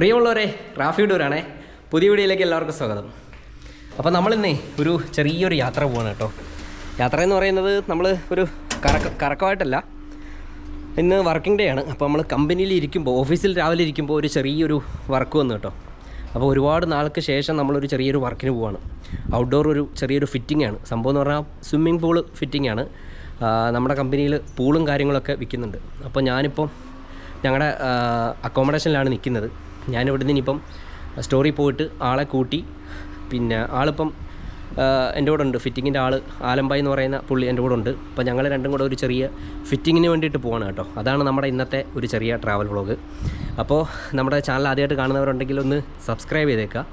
പ്രിയമുള്ളവരെ റാഫി ഡൂരാണേ പുതിയ വീഡിയോയിലേക്ക് എല്ലാവർക്കും സ്വാഗതം. അപ്പോൾ നമ്മളിന്നേ ഒരു ചെറിയൊരു യാത്ര പോവാണ് കേട്ടോ. യാത്ര എന്ന് പറയുന്നത് നമ്മൾ ഒരു കറക്ക കറക്കമായിട്ടല്ല. ഇന്ന് വർക്കിംഗ് ഡേ ആണ്. അപ്പോൾ നമ്മൾ കമ്പനിയിൽ ഇരിക്കുമ്പോൾ ഓഫീസിൽ രാവിലെ ഇരിക്കുമ്പോൾ ഒരു ചെറിയൊരു വർക്ക് വന്നു കേട്ടോ. അപ്പോൾ ഒരുപാട് നാൾക്ക് ശേഷം നമ്മളൊരു ചെറിയൊരു വർക്കിന് പോവാണ്. ഔട്ട്ഡോർ ഒരു ചെറിയൊരു ഫിറ്റിംഗ് ആണ്. സംഭവം എന്ന് പറഞ്ഞാൽ സ്വിമ്മിംഗ് പൂൾ ഫിറ്റിംഗ് ആണ്. നമ്മുടെ കമ്പനിയിൽ പൂളും കാര്യങ്ങളൊക്കെ വിൽക്കുന്നുണ്ട്. അപ്പോൾ ഞാനിപ്പം ഞങ്ങളുടെ അക്കോമഡേഷനിലാണ് നിൽക്കുന്നത് ഞാനിവിടെ നിന്ന് ഇനിയിപ്പം സ്റ്റോറിൽ പോയിട്ട് ആളെ കൂട്ടി പിന്നെ ആളിപ്പം എന്റെ കൂടെ ഉണ്ട്. ഫിറ്റിങ്ങിന്റെ ആൾ ആലമ്പായി എന്ന് പറയുന്ന പുള്ളി എന്റെ കൂടെ ഉണ്ട്. അപ്പോൾ ഞങ്ങൾ രണ്ടും കൂടെ ഒരു ചെറിയ ഫിറ്റിങ്ങിന് വേണ്ടിയിട്ട് പോവാണ് കേട്ടോ. അതാണ് നമ്മുടെ ഇന്നത്തെ ഒരു ചെറിയ ട്രാവൽ വ്ളോഗ് അപ്പോൾ നമ്മുടെ ചാനൽ ആദ്യമായിട്ട് കാണുന്നവരുണ്ടെങ്കിൽ ഒന്ന് സബ്സ്ക്രൈബ് ചെയ്തേക്കുക.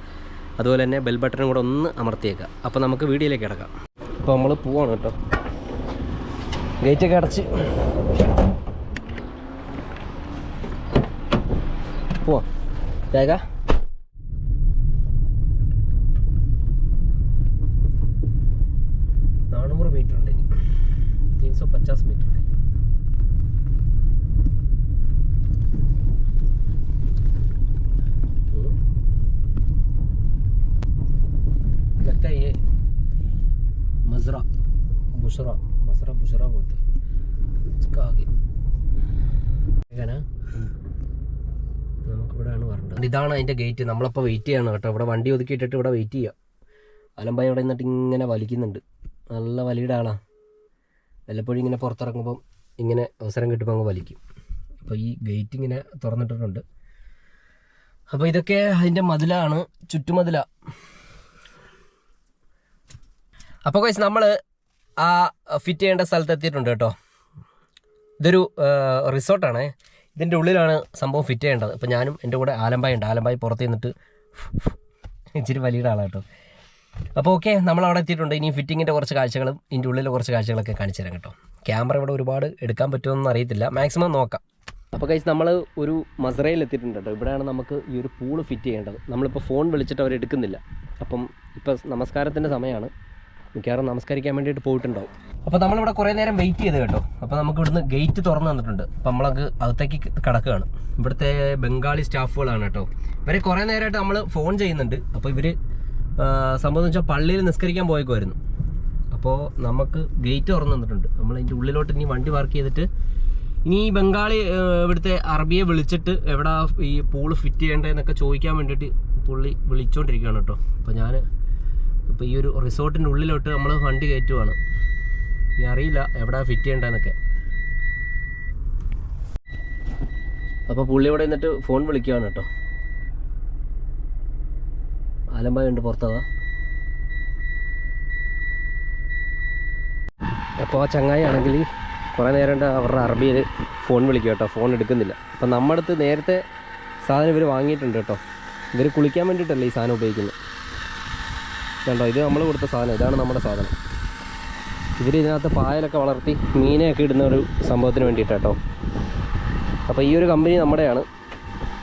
അതുപോലെ തന്നെ ബെൽ ബട്ടണും കൂടെ ഒന്ന് അമർത്തിയേക്കുക. അപ്പോൾ നമുക്ക് വീഡിയോയിലേക്ക് കിടക്കാം. അപ്പോൾ നമ്മൾ പോവാണ് കേട്ടോ. ഗേറ്റൊക്കെ അടച്ച്. പോവാം. Đây các ഇതാണ് അതിന്റെ ഗേറ്റ് നമ്മളപ്പോൾ വെയിറ്റ് ചെയ്യണം കേട്ടോ. ഇവിടെ വണ്ടി ഒതുക്കിയിട്ടിട്ട് ഇവിടെ വെയിറ്റ് ചെയ്യാം. അലമ്പായി ഇവിടെ നിന്നിട്ട് ഇങ്ങനെ വലിക്കുന്നുണ്ട്. നല്ല വലിയുടെ ആളാണ് വല്ലപ്പോഴും ഇങ്ങനെ പുറത്തിറങ്ങുമ്പം ഇങ്ങനെ അവസരം കിട്ടുമ്പോൾ അങ്ങ് വലിക്കും. അപ്പോൾ ഈ ഗേറ്റ് ഇങ്ങനെ തുറന്നിട്ടിട്ടുണ്ട്. അപ്പോൾ ഇതൊക്കെ അതിന്റെ മതിലാണ് ചുറ്റുമതില. അപ്പോൾ കഴിച്ച് നമ്മൾ ആ ഫിറ്റ് ചെയ്യേണ്ട സ്ഥലത്ത് എത്തിയിട്ടുണ്ട് കേട്ടോ. ഇതൊരു റിസോർട്ടാണ് ഇതിന്റെ ഉള്ളിലാണ് സംഭവം ഫിറ്റ് ചെയ്യേണ്ടത്. അപ്പോൾ ഞാനും എന്റെ കൂടെ ആലമ്പായി ഉണ്ട്. ആലമ്പായി പുറത്ത് നിന്നിട്ട് ഇച്ചിരി വലിയ ആളാട്ടോ അപ്പോൾ ഓക്കെ നമ്മൾ അവിടെ എത്തിയിട്ടുണ്ട്. ഇനി ഫിറ്റിങ്ങിന്റെ കുറച്ച് കാഴ്ചകളും ഇതിന്റെ ഉള്ളിലെ കുറച്ച് കാഴ്ചകളൊക്കെ കാണിച്ചു തരാം കേട്ടോ. ക്യാമറ ഇവിടെ ഒരുപാട് എടുക്കാൻ പറ്റുമെന്ന് അറിയത്തില്ല. മാക്സിമം നോക്കാം. അപ്പോൾ കഴിച്ച് നമ്മൾ ഒരു മസറയിൽ എത്തിയിട്ടുണ്ട് കേട്ടോ. ഇവിടെയാണ് നമുക്ക് ഈ ഒരു പൂൾ ഫിറ്റ് ചെയ്യേണ്ടത്. നമ്മളിപ്പോൾ ഫോൺ വിളിച്ചിട്ട് അവർ എടുക്കുന്നില്ല. അപ്പം ഇപ്പം നമസ്കാരത്തിന്റെ സമയമാണ്. മിക്കവാറും നമസ്കരിക്കാൻ വേണ്ടിയിട്ട് പോയിട്ടുണ്ടാവും. അപ്പോൾ നമ്മളിവിടെ കുറേ നേരം വെയിറ്റ് ചെയ്ത് കേട്ടോ. അപ്പോൾ നമുക്ക് ഇവിടുന്ന് ഗേറ്റ് തുറന്നു തന്നിട്ടുണ്ട്. അപ്പോൾ നമ്മളത് അകത്തേക്ക് കിടക്കുകയാണ്. ഇവിടുത്തെ ബംഗാളി സ്റ്റാഫുകളാണ് കേട്ടോ. ഇവരെ കുറേ നേരമായിട്ട് നമ്മൾ ഫോൺ ചെയ്യുന്നുണ്ട്. അപ്പോൾ ഇവർ സംഭവം വെച്ചാൽ പള്ളിയിൽ നിസ്കരിക്കാൻ പോയേക്കുമായിരുന്നു അപ്പോൾ നമുക്ക് ഗേറ്റ് തുറന്നു തന്നിട്ടുണ്ട്. നമ്മൾ അതിന്റെ ഉള്ളിലോട്ട് ഇനി വണ്ടി പാർക്ക് ചെയ്തിട്ട് ഇനി ഈ ബംഗാളി ഇവിടുത്തെ അറബിയെ വിളിച്ചിട്ട് എവിടെ ഈ പൂൾ ഫിറ്റ് ചെയ്യേണ്ടതെന്നൊക്കെ ചോദിക്കാൻ വേണ്ടിയിട്ട് പുള്ളി വിളിച്ചുകൊണ്ടിരിക്കുകയാണ് കേട്ടോ. അപ്പോൾ ഞാൻ ഇപ്പോൾ ഈ ഒരു റിസോർട്ടിന്റെ ഉള്ളിലോട്ട് നമ്മൾ വണ്ടി കയറ്റുവാണ്. ഇനി അറിയില്ല എവിടെ ഫിറ്റ് ചെയ്യേണ്ടതെന്നൊക്കെ. അപ്പോൾ പുള്ളി ഇവിടെ നിന്നിട്ട് ഫോൺ വിളിക്കുകയാണ് കേട്ടോ. ആലമ്പായ ഉണ്ട് പുറത്തതാ അപ്പോൾ ആ ചങ്ങായി ആണെങ്കിൽ കുറേ നേരം അവരുടെ അറബിയിൽ ഫോൺ വിളിക്കുക കേട്ടോ. ഫോൺ എടുക്കുന്നില്ല. അപ്പോൾ നമ്മുടെ അടുത്ത് നേരത്തെ സാധനം ഇവർ വാങ്ങിയിട്ടുണ്ട് കേട്ടോ. ഇവർ കുളിക്കാൻ വേണ്ടിയിട്ടല്ലേ ഈ സാധനം ഉപയോഗിക്കുന്നത്? കണ്ടോ ഇത് നമ്മൾ കൊടുത്ത സാധനം ഇതാണ് നമ്മുടെ സാധനം. ഇവർ ഇതിനകത്ത് പായലൊക്കെ വളർത്തി മീനെയൊക്കെ ഇടുന്ന ഒരു സംഭവത്തിന് വേണ്ടിയിട്ടാട്ടോ അപ്പോൾ ഈ ഒരു കമ്പനി നമ്മുടെയാണ്.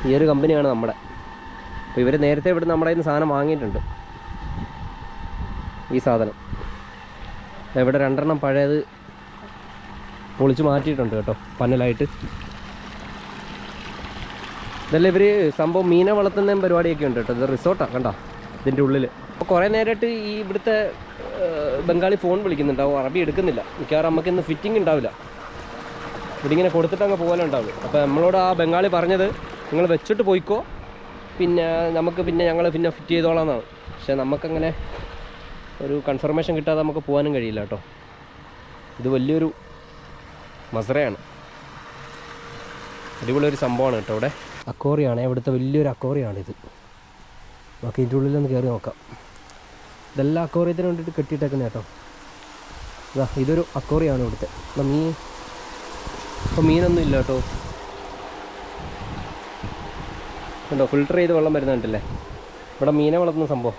ഈ ഒരു കമ്പനിയാണ് നമ്മുടെ. അപ്പോൾ ഇവർ നേരത്തെ ഇവിടെ നമ്മുടെ കയ്യിൽ നിന്ന് സാധനം വാങ്ങിയിട്ടുണ്ട്. ഈ സാധനം. ഇവിടെ രണ്ടെണ്ണം പഴയത് പൊളിച്ച് മാറ്റിയിട്ടുണ്ട് കേട്ടോ പന്നലായിട്ട് ഇതല്ല ഇവർ സംഭവം മീനെ വളർത്തുന്ന പരിപാടിയൊക്കെ ഉണ്ട് കേട്ടോ. ഇത് റിസോർട്ടാണ് കണ്ടോ? ഇതിന്റെ ഉള്ളിൽ അപ്പോൾ കുറേ നേരമായിട്ട് ഈ ഇവിടുത്തെ ബംഗാളി ഫോൺ വിളിക്കുന്നുണ്ടാവും അറബി എടുക്കുന്നില്ല. മിക്കവാറും നമുക്ക് ഇന്ന് ഫിറ്റിംഗ് ഉണ്ടാവില്ല. ഇതിങ്ങനെ കൊടുത്തിട്ട് അങ്ങ് പോകാനുണ്ടാവുള്ളൂ അപ്പോൾ നമ്മളോട് ആ ബംഗാളി പറഞ്ഞത് നിങ്ങൾ വെച്ചിട്ട് പോയിക്കോ. പിന്നെ നമുക്ക് പിന്നെ ഞങ്ങൾ പിന്നെ ഫിറ്റ് ചെയ്തോളാം എന്നാണ് പക്ഷേ നമുക്കങ്ങനെ ഒരു കൺഫർമേഷൻ കിട്ടാതെ നമുക്ക് പോകാനും കഴിയില്ല കേട്ടോ. ഇത് വലിയൊരു മസറയാണ്. അടിപൊളി ഒരു സംഭവമാണ് കേട്ടോ ഇവിടെ. അക്കോറിയാണ് ഇവിടുത്തെ വലിയൊരു അക്കോറിയാണിത് നമുക്ക് ഇതിന്റെ ഉള്ളിലൊന്ന് കയറി നോക്കാം. ഇതെല്ലാം അക്കോറിയത്തിന് വേണ്ടിയിട്ട് കെട്ടിയിട്ടേക്കുന്നത് കേട്ടോ. ഇതാ ഇതൊരു അക്കോറിയാണ് ഇവിടുത്തെ. മീൻ. ഇപ്പോൾ മീനൊന്നും ഇല്ല കേട്ടോ. കണ്ടോ ഫിൽട്ടർ ചെയ്ത് വെള്ളം വരുന്നുണ്ടല്ലേ ഇവിടെ മീനെ വളർത്തുന്ന സംഭവം.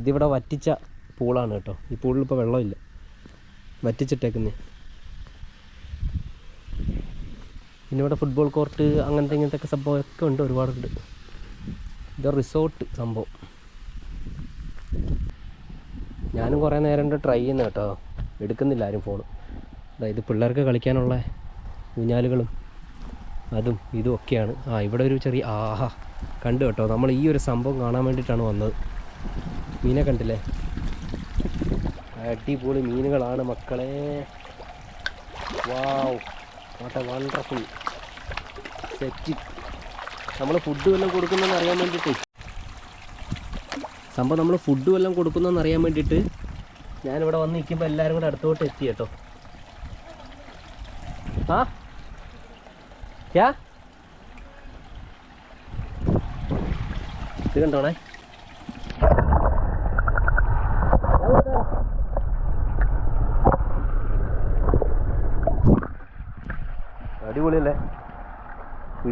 ഇതിവിടെ വറ്റിച്ച പൂളാണ് കേട്ടോ. ഈ പൂളിൽ ഇപ്പോൾ വെള്ളമില്ല. വറ്റിച്ചിട്ടേക്കുന്നേ. പിന്നെ ഇവിടെ ഫുട്ബോൾ കോർട്ട് അങ്ങനത്തെ ഇങ്ങനത്തെ ഒക്കെ സംഭവമൊക്കെ ഉണ്ട് ഒരുപാടുണ്ട്. ഇത് റിസോർട്ട് സംഭവം. ഞാനും കുറേ നേരം കൊണ്ട് ട്രൈ ചെയ്യുന്ന കേട്ടോ. എടുക്കുന്നില്ല ആരും ഫോൺ അതായത് പിള്ളേർക്ക് കളിക്കാനുള്ള ഊഞ്ഞാലുകളും അതും ഇതും ഒക്കെയാണ്. ആ ഇവിടെ ഒരു ചെറിയ ആഹാ. കണ്ടു കേട്ടോ. നമ്മൾ ഈ ഒരു സംഭവം കാണാൻ വേണ്ടിയിട്ടാണ് വന്നത്. മീനെ കണ്ടില്ലേ? അടിപൊളി മീനുകളാണ് മക്കളെ. Wow what a wonderful set നമ്മൾ ഫുഡ് വല്ലതും കൊടുക്കുന്നതെന്ന് അറിയാൻ വേണ്ടിയിട്ട്. സംഭവം നമ്മൾ ഫുഡ് വല്ലതും കൊടുക്കുന്നതെന്ന് അറിയാൻ വേണ്ടിയിട്ട് ഞാനിവിടെ വന്ന് നിൽക്കുമ്പോൾ എല്ലാവരും കൂടെ അടുത്തോട്ട് എത്തി കേട്ടോ. ആ? ക്യാ ഇത് കണ്ടോണേ?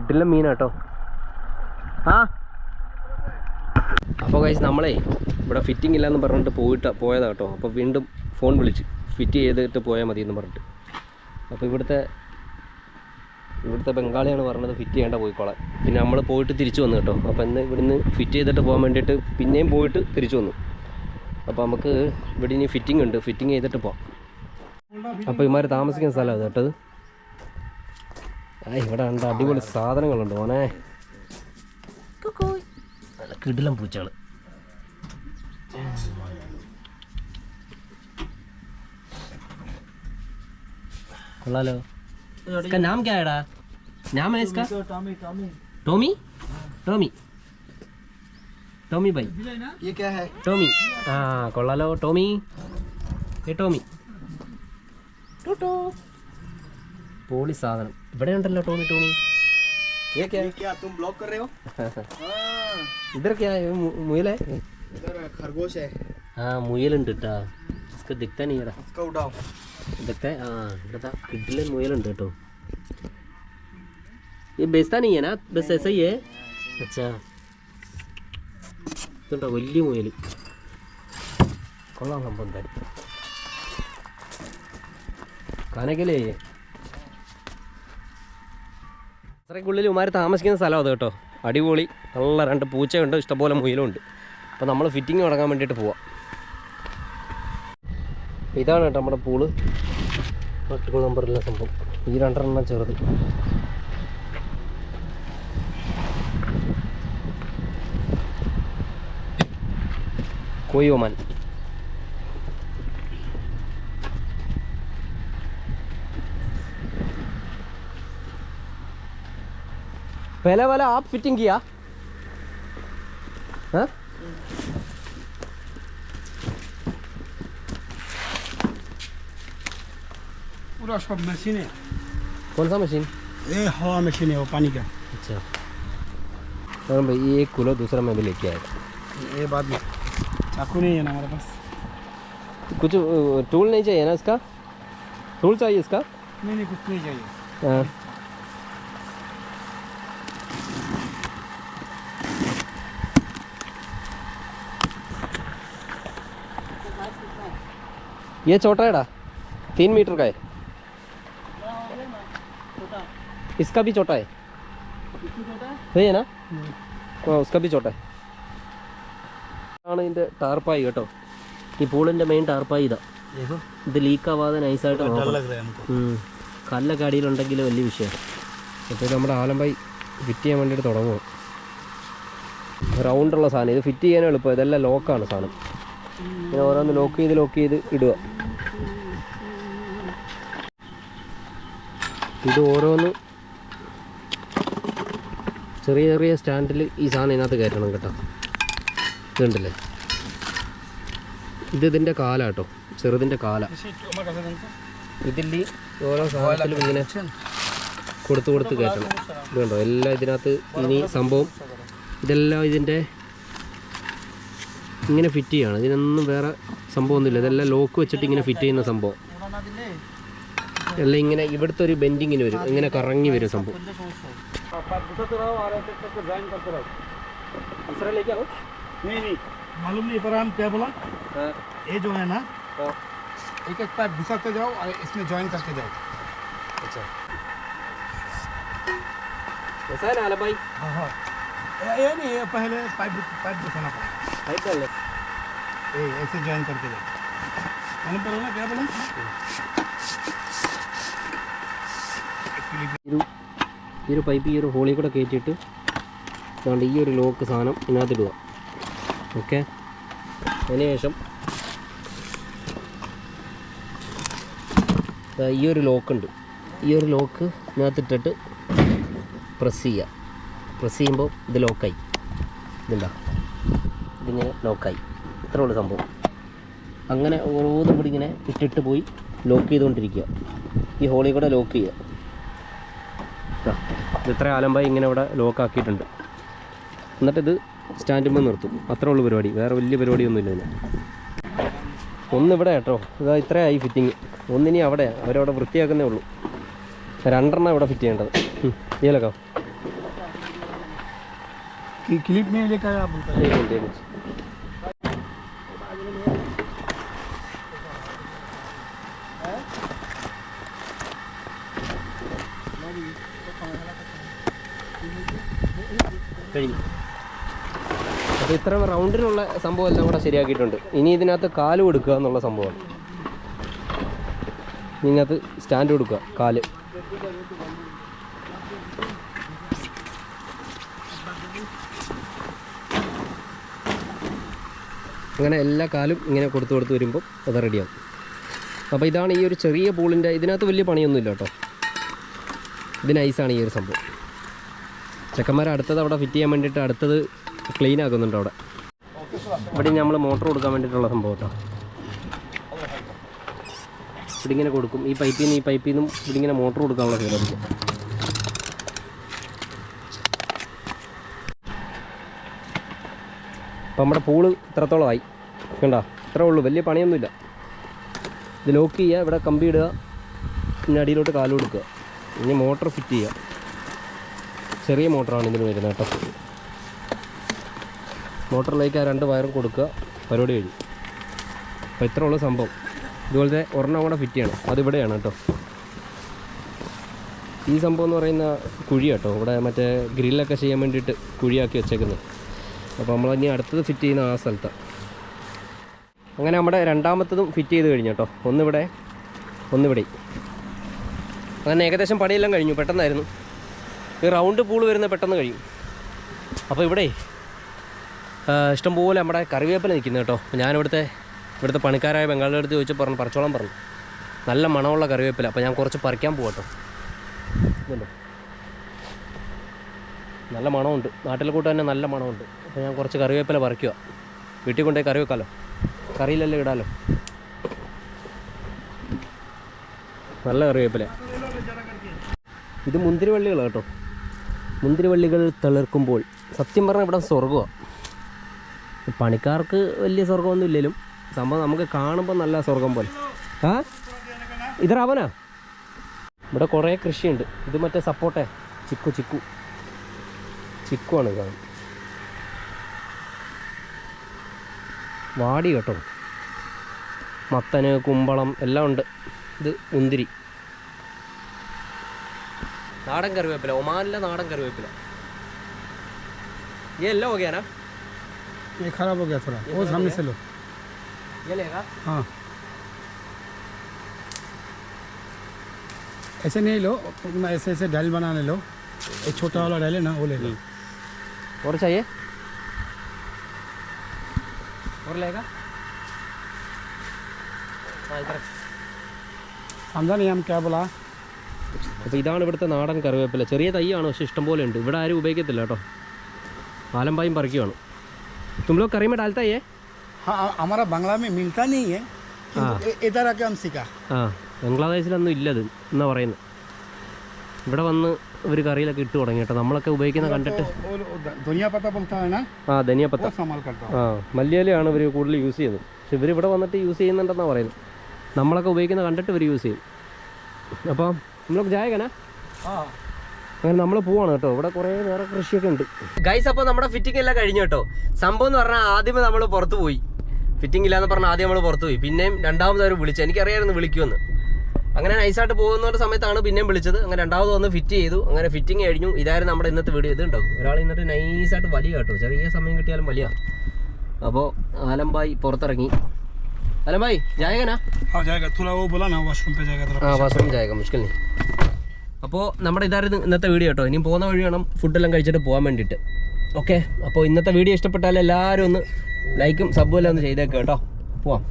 വീട്ടിലെ മീനാട്ടോ. ആ. അപ്പോൾ കഴിച്ച് നമ്മളേ ഇവിടെ ഫിറ്റിംഗ് ഇല്ലയെന്ന് പറഞ്ഞിട്ട് പോയിട്ട് പോയതാണ് കേട്ടോ. അപ്പോൾ വീണ്ടും ഫോൺ വിളിച്ച്. ഫിറ്റ് ചെയ്തിട്ട് പോയാൽ മതി എന്ന് പറഞ്ഞിട്ട്. അപ്പോൾ ഇവിടുത്തെ ഇവിടുത്തെ ബംഗാളിയാണ് പറഞ്ഞത് ഫിറ്റ് ചെയ്യേണ്ട പോയിക്കോളാം പിന്നെ നമ്മൾ പോയിട്ട് തിരിച്ചു വന്നു കേട്ടോ. അപ്പോൾ ഇന്ന് ഇവിടുന്ന് ഫിറ്റ് ചെയ്തിട്ട് പോകാൻ വേണ്ടിയിട്ട് പിന്നെയും പോയിട്ട് തിരിച്ചു വന്നു. അപ്പോൾ നമുക്ക് ഇവിടെ ഇനി ഫിറ്റിംഗ് ഉണ്ട്. ഫിറ്റിംഗ് ചെയ്തിട്ട് പോകാം അപ്പോൾ ഇമാർ താമസിക്കുന്ന സ്ഥലമാണ് കേട്ടത്? ഇവിടെ ഉണ്ട് അടിപൊളി സാധനങ്ങളുണ്ട് മോനെ നല്ല കിടിലം പൂച്ചകൾ കൊള്ളാലോ इसका नाम क्या है डा नाम है इसका टॉमी टॉमी टॉमी भाई ये क्या है ടോമി ആ കൊള്ളാലോ ടോമി ഏ ടോമി ടോട്ടോ പോളി സാധനം ഇവിടെ ഉണ്ടല്ലോ ടോമി ടോമി ये क्या ये क्या तुम ब्लॉक कर रहे हो हाँ, इधर क्या है मु- मुयल है इधर खरगोश है हाँ മുയലുണ്ട് കേട്ടാ इसका दिखता नहीं है इसको उठाओ ഇതൊക്കെ ആ ഇവിടെ കിഡിലൻ മുയലുണ്ട് കേട്ടോ ये बेचता नहीं है ना बस ऐसा ही है अच्छा ഇതുണ്ടോ വലിയ മുയൽ കൊള്ളാം സംഭവം എന്തായാലും കാനക്കലേ അത്രയ്ക്കുള്ളിൽ ഉമാർ താമസിക്കുന്ന സ്ഥലം അത് കേട്ടോ. അടിപൊളി. നല്ല രണ്ട് പൂച്ചയുണ്ട് ഇഷ്ടംപോലെ മുയലുണ്ട്. അപ്പോൾ നമ്മൾ ഫിറ്റിംഗ് തുടങ്ങാൻ വേണ്ടിയിട്ട് പോവാം. ഇതാണ് കേട്ടോ നമ്മുടെ പൂൾ പട്ടുകൾ നമ്പറിലെ സംഭവം. ഈ രണ്ടെണ്ണം ചെറുത്. कोई पहले वाला आप फिटिंग किया। हाँ? पूरा सब मशीन है। कौन सा मशीन ये हवा मशीन है वो पानी का। अच्छा। और भाई ये एक किलो दूसरा मैं भी लेके आया। ये बाद में। चाकू नहीं है ना हमारे पास। कुछ टूल नहीं चाहिए ना इसका? टूल चाहिए इसका? नहीं नहीं कुछ नहीं चाहिए। हाँ। ये छोटा है डा तीन मीटर का है इसका भी छोटा है सही है ना ആ उसका भी छोटा है ആണ് ഇതിൻ്റെ ടാർപ്പായി കേട്ടോ ഈ പൂളിൻ്റെ മെയിൻ ടാർപ്പായി ഇതാ देखो ഇത് ലീക്ക് ആവാതെ നൈസായിട്ട് डर നോക്കണം लग रहा है हमको ഉം. കല്ലൊക്കെ അടിയിലുണ്ടെങ്കിൽ വലിയ വിഷയമാണ് അപ്പോൾ നമ്മുടെ ആലമ്പായി ഫിറ്റ് ചെയ്യാൻ വേണ്ടിയിട്ട് തുടങ്ങും റൗണ്ടുള്ള സാധനം ഇത് ഫിറ്റ് ചെയ്യാൻ എളുപ്പം ഇതെല്ലാം ലോക്കാണ് സാധനം ഇങ്ങനെ ഓരോന്ന് ലോക്ക് ചെയ്ത് ലോക്ക് ചെയ്ത് ഇടുക. ഇത് ഓരോന്ന് ചെറിയ ചെറിയ സ്റ്റാൻഡിൽ ഈ സാധനം ഇതിനകത്ത് കയറ്റണം കേട്ടോ. ഇതുണ്ടല്ലേ? ഇത് ഇതിന്റെ കാല കേട്ടോ. ചെറുതിന്റെ കാല. ഇതിൽ ഓരോ സാധനത്തിലും ഇങ്ങനെ കൊടുത്ത് കൊടുത്ത് കയറ്റണം. ഇത് കണ്ടോ? എല്ലാം ഇതിനകത്ത് ഇനി സംഭവം ഇതെല്ലാം ഇതിന്റെ ഇങ്ങനെ ഫിറ്റ് ചെയ്യണം ഇതിനൊന്നും വേറെ സംഭവമൊന്നുമില്ല ഇതെല്ലാം ലോക്ക് വെച്ചിട്ട് ഇങ്ങനെ ഫിറ്റ് ചെയ്യുന്ന സംഭവം എല്ലാം ഇങ്ങനെ ഇവിടുത്തെ ഒരു ബെൻഡിങ്ങിന് വരും ഇങ്ങനെ കറങ്ങി വരും സംഭവം नहीं नहीं मालूम नहीं पर हम क्या बोला ये जो है ना एक एक पाइप घुसाते जाओ और इसमें ज्वाइन करके जाओ अच्छा ऐसा है ना आलम भाई हाँ हाँ ये- ये नहीं ये पहले पाइप पाइप घुसाना पड़ेगा पाइप डाल ले ये ऐसे ज्वाइन करके जाओ मालूम पड़ा ना क्या बोला ഒരു ഈ ഒരു പൈപ്പ് ഈ ഒരു ഹോളിൽ കൂടെ കയറ്റിയിട്ട് അതുകൊണ്ട് ഈ ഒരു ലോക്ക് സാധനം ഇതിനകത്ത് ഇടുക ഓക്കെ അതിനുശേഷം ദാ ഈ ഒരു ലോക്ക് ഉണ്ട് ഈ ഒരു ലോക്ക് ഇതിനകത്തിട്ടിട്ട് പ്രസ് ചെയ്യുക പ്രസ് ചെയ്യുമ്പോൾ ഇത് ലോക്കായി ഇതുണ്ടോ ഇതിങ്ങനെ ലോക്കായി. ഇത്രേ ഉള്ളൂ സംഭവം. അങ്ങനെ ഓരോന്നും കൂടി ഇങ്ങനെ ഇട്ടിട്ട് പോയി ലോക്ക് ചെയ്തുകൊണ്ടിരിക്കുക. ഈ ഹോളി കൂടെ ലോക്ക് ചെയ്യുക. ഇത്ര ആലമ്പായി ഇങ്ങനെ ഇവിടെ ലോക്ക് ആക്കിയിട്ടുണ്ട് എന്നിട്ടിത് സ്റ്റാൻഡുമ്പോൾ നിർത്തും. അത്രേ ഉള്ളൂ പരിപാടി. വേറെ വലിയ പരിപാടിയൊന്നുമില്ല ഇതിന്. ഒന്നിവിടെ കേട്ടോ. ഇതാ ആയി ഫിറ്റിങ് ഒന്നിനി അവിടെ. അവരവിടെ വൃത്തിയാക്കുന്നേ ഉള്ളൂ. രണ്ടെണ്ണം ഇവിടെ ഫിറ്റ് ചെയ്യേണ്ടത്. ഇതിലൊക്കെ कि क्लिप में लेकर आप बोलता है കഴിഞ്ഞു അപ്പോൾ ഇത്ര റൗണ്ടിനുള്ള സംഭവം എല്ലാം കൂടെ ശരിയാക്കിയിട്ടുണ്ട് ഇനി ഇതിനകത്ത് കാല് കൊടുക്കുക എന്നുള്ള സംഭവമാണ് ഇതിനകത്ത് സ്റ്റാൻഡ് കൊടുക്കുക കാല് അങ്ങനെ എല്ലാ കാലും ഇങ്ങനെ കൊടുത്തു കൊടുത്ത് വരുമ്പോൾ അത് റെഡിയാവും അപ്പോൾ ഇതാണ് ഈ ഒരു ചെറിയ പൂളിന്റെ ഇതിനകത്ത് വലിയ പണിയൊന്നുമില്ല കേട്ടോ. ഇത് നൈസാണ് ഈ ഒരു സംഭവം. ചെക്കന്മാർ അടുത്തത് അവിടെ ഫിറ്റ് ചെയ്യാൻ വേണ്ടിയിട്ട് അടുത്തത് ക്ലീൻ ആക്കുന്നുണ്ട് അവിടെ. ഇവിടെ നമ്മൾ മോട്ടർ കൊടുക്കാൻ വേണ്ടിയിട്ടുള്ള സംഭവം കേട്ടോ. ഇവിടെ ഇങ്ങനെ കൊടുക്കും. ഈ പൈപ്പിൽ നിന്ന് ഈ പൈപ്പിൽ നിന്നും ഇവിടെ ഇങ്ങനെ മോട്ടർ കൊടുക്കാനുള്ള സൗകര്യം. അപ്പം നമ്മുടെ പൂൾ ഇത്രത്തോളമായി. കണ്ടോ? ഇത്രേ ഉള്ളൂ. വലിയ പണിയൊന്നുമില്ല. ഇത് ലോക്ക് ചെയ്യുക ഇവിടെ കമ്പി ഇടുക പിന്നെ അടിയിലോട്ട് കാലു കൊടുക്കുക. ഇനി മോട്ടർ ഫിറ്റ് ചെയ്യുക. ചെറിയ മോട്ടറാണ് ഇതിന് വരുന്നത് കേട്ടോ. മോട്ടറിലേക്ക് ആ രണ്ട് വയറും കൊടുക്കുക. പരിപാടി കഴിഞ്ഞു. അപ്പോൾ ഇത്ര ഉള്ള സംഭവം. ഇതുപോലത്തെ ഒരെണ്ണം കൂടെ ഫിറ്റ് ചെയ്യണം. അതിവിടെയാണ് കേട്ടോ. ഈ സംഭവം എന്ന് പറയുന്ന കുഴി കേട്ടോ. ഇവിടെ മറ്റേ ഗ്രില്ലൊക്കെ ചെയ്യാൻ വേണ്ടിയിട്ട് കുഴിയാക്കി വെച്ചേക്കുന്നത്. അപ്പോൾ നമ്മൾ ഇനി അടുത്തത് ഫിറ്റ് ചെയ്യുന്ന ആ സ്ഥലത്താണ് അങ്ങനെ നമ്മുടെ രണ്ടാമത്തതും ഫിറ്റ് ചെയ്ത് കഴിഞ്ഞു കേട്ടോ. ഒന്നിവിടെ ഒന്നിവിടെ. അങ്ങനെ ഏകദേശം പണിയെല്ലാം കഴിഞ്ഞു പെട്ടെന്നായിരുന്നു. ഈ റൗണ്ട് പൂൾ വരുന്നത് പെട്ടെന്ന് കഴിയും. അപ്പോൾ ഇവിടെ ഇഷ്ടംപോലെ നമ്മുടെ കറിവേപ്പില നിൽക്കുന്നത് കേട്ടോ. ഞാനിവിടുത്തെ ഇവിടുത്തെ പണിക്കാരായ ബംഗാളിന്റെ അടുത്ത് ചോദിച്ചു പറഞ്ഞു പറിച്ചോളം പറഞ്ഞു. നല്ല മണമുള്ള കറിവേപ്പില. അപ്പോൾ ഞാൻ കുറച്ച് പറിക്കാൻ പോകട്ടോ കേട്ടോ. ഇതുണ്ടോ? നല്ല മണമുണ്ട്. നാട്ടിലെ കൂട്ട് തന്നെ നല്ല മണമുണ്ട്. അപ്പോൾ ഞാൻ കുറച്ച് കറിവേപ്പില പറിക്കുക വീട്ടിൽ കൊണ്ടുപോയി കറി വെക്കാമല്ലോ കറിയിലല്ലേ ഇടാലോ? നല്ല കറിവേപ്പില. ഇത് മുന്തിരിവള്ളികളാണ് കേട്ടോ. മുന്തിരിവള്ളികൾ തളിർക്കുമ്പോൾ സത്യം പറഞ്ഞാൽ ഇവിടെ സ്വർഗമാണ് പണിക്കാർക്ക് വലിയ സ്വർഗമൊന്നും ഇല്ലെങ്കിലും സംഭവം നമുക്ക് കാണുമ്പോൾ നല്ല സ്വർഗം പോലെ. ആ? ഇതറവനാ ഇവിടെ കുറേ കൃഷിയുണ്ട്. ഇത് മറ്റേ സപ്പോർട്ടേ ചിക്കു ചിക്കു. ചിക്കുവാണ് കാണും വാടി കേട്ടോ മത്തന് കുമ്പളം എല്ലാം ഉണ്ട് ഇത് മുന്തിരി നാടൻ കറിവേപ്പില ഒമാനിലെ നാടൻ കറിവേപ്പില ये लो हो गया ना ये खराब हो गया थोड़ा वो सामने से लो ये लेगा हाँ ऐसे नहीं लो अपना ऐसे ऐसे डाल बनाने लो ये छोटा वाला डाले ना वो ले लो और चाहिए और लेगा हाँ इधर समझा नहीं हम क्या बोला അപ്പോൾ ഇതാണ് ഇവിടുത്തെ നാടൻ കറിവേപ്പില. ചെറിയ തൈയാണ് പക്ഷേ ഇഷ്ടംപോലെ ഉണ്ട്. ഇവിടെ ആരും ഉപയോഗിക്കത്തില്ല കേട്ടോ. ആലമ്പായും പറിക്കുവാണ്. तुम लोग करी में डालता है हाँ हमारा बंगला मिलता नहीं है ഇതാരാക്കാം സിക്ക ആ ബംഗ്ലാദേശിലൊന്നും ഇല്ലത് എന്നാ പറയുന്നത് ഇവിടെ വന്ന് ഒരു കറിയിലൊക്കെ ഇട്ട് തുടങ്ങി കേട്ടോ. നമ്മളൊക്കെ ഉപയോഗിക്കുന്ന കണ്ടിട്ട് ആ ധനിയപ്പത്ത ആ മല്ലിയിലയാണ് ഇവർ കൂടുതൽ യൂസ് ചെയ്യുന്നത്. പക്ഷെ ഇവർ ഇവിടെ വന്നിട്ട് യൂസ് ചെയ്യുന്നുണ്ടെന്നാണ് പറയുന്നത്. നമ്മളൊക്കെ ഉപയോഗിക്കുന്ന കണ്ടിട്ട് ഇവർ യൂസ് ചെയ്യും. അപ്പോൾ നമ്മളൊക്കെ ജായകനാ? അങ്ങനെ നമ്മൾ പോവാണ് കേട്ടോ. ഇവിടെ കുറെ വേറെ കൃഷിയൊക്കെ ഉണ്ട്. ഗൈസ് അപ്പോൾ നമ്മുടെ ഫിറ്റിംഗ് എല്ലാം കഴിഞ്ഞു കേട്ടോ. സംഭവം എന്ന് പറഞ്ഞാൽ ആദ്യമേ നമ്മൾ പുറത്തു പോയി. ഫിറ്റിംഗ് ഇല്ലാന്ന് പറഞ്ഞാൽ ആദ്യം നമ്മൾ പുറത്തു പോയി. പിന്നെയും രണ്ടാമത് അവർ വിളിച്ചു എനിക്കറിയാമായിരുന്നു വിളിക്കുമെന്ന്. അങ്ങനെ നൈസായിട്ട് പോകുന്ന ഒരു സമയത്താണ് പിന്നെയും വിളിച്ചത് അങ്ങനെ രണ്ടാമത് വന്ന് ഫിറ്റ് ചെയ്തു അങ്ങനെ ഫിറ്റിംഗ് കഴിഞ്ഞു ഇതായിരുന്നു നമ്മുടെ ഇന്നത്തെ വീഡിയോ ഇത് ഉണ്ടാവും ഒരാൾ ഇന്നിട്ട് നൈസായിട്ട് വലിയ കേട്ടോ ചെറിയ സമയം കിട്ടിയാലും വലിയ അപ്പോൾ ആലമ്പായി പുറത്തിറങ്ങി आलम भाई जाएगा ना हाँ जाएगा थोड़ा वो बोला ना वॉशरूम पे जाएगा ആ വാഷ്റൂം ജായക മുഷ്കിൽ നീ അപ്പോൾ നമ്മുടെ ഇതായിരുന്നു ഇന്നത്തെ വീഡിയോ കേട്ടോ ഇനിയും പോകുന്ന വഴി വേണം ഫുഡെല്ലാം കഴിച്ചിട്ട് പോകാൻ വേണ്ടിയിട്ട് ഓക്കെ അപ്പോൾ ഇന്നത്തെ വീഡിയോ ഇഷ്ടപ്പെട്ടാൽ എല്ലാവരും ഒന്ന് ലൈക്കും സബ്ബും എല്ലാം ഒന്ന് ചെയ്തേക്കാം കേട്ടോ പോവാം